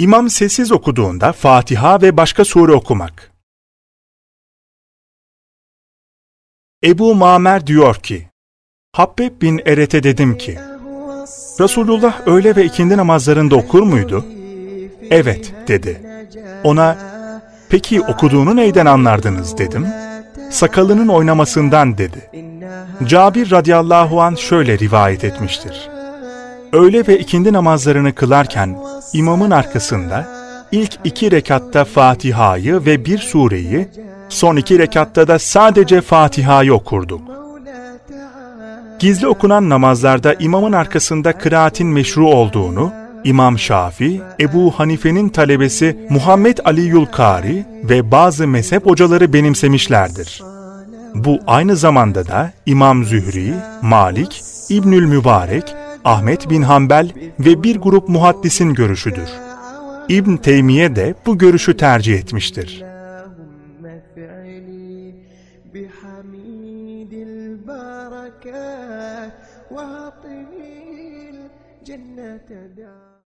İmam sessiz okuduğunda Fatiha ve başka sure okumak. Ebu Mamer diyor ki, Habbeb bin Eret'e dedim ki, Resulullah öğle ve ikindi namazlarında okur muydu? Evet, dedi. Ona, peki okuduğunu neyden anlardınız dedim. Sakalının oynamasından dedi. Cabir radıyallahu an şöyle rivayet etmiştir. Öğle ve ikindi namazlarını kılarken imamın arkasında ilk iki rekatta Fatiha'yı ve bir sureyi, son iki rekatta da sadece Fatiha'yı okurduk. Gizli okunan namazlarda imamın arkasında kıraatin meşru olduğunu, İmam Şafi, Ebu Hanife'nin talebesi Muhammed Ali Yulkari ve bazı mezhep hocaları benimsemişlerdir. Bu aynı zamanda da İmam Zühri, Malik, İbnül Mübarek, Ahmet bin Hanbel ve bir grup muhaddisin görüşüdür. İbn Teymiye de bu görüşü tercih etmiştir. جنة دار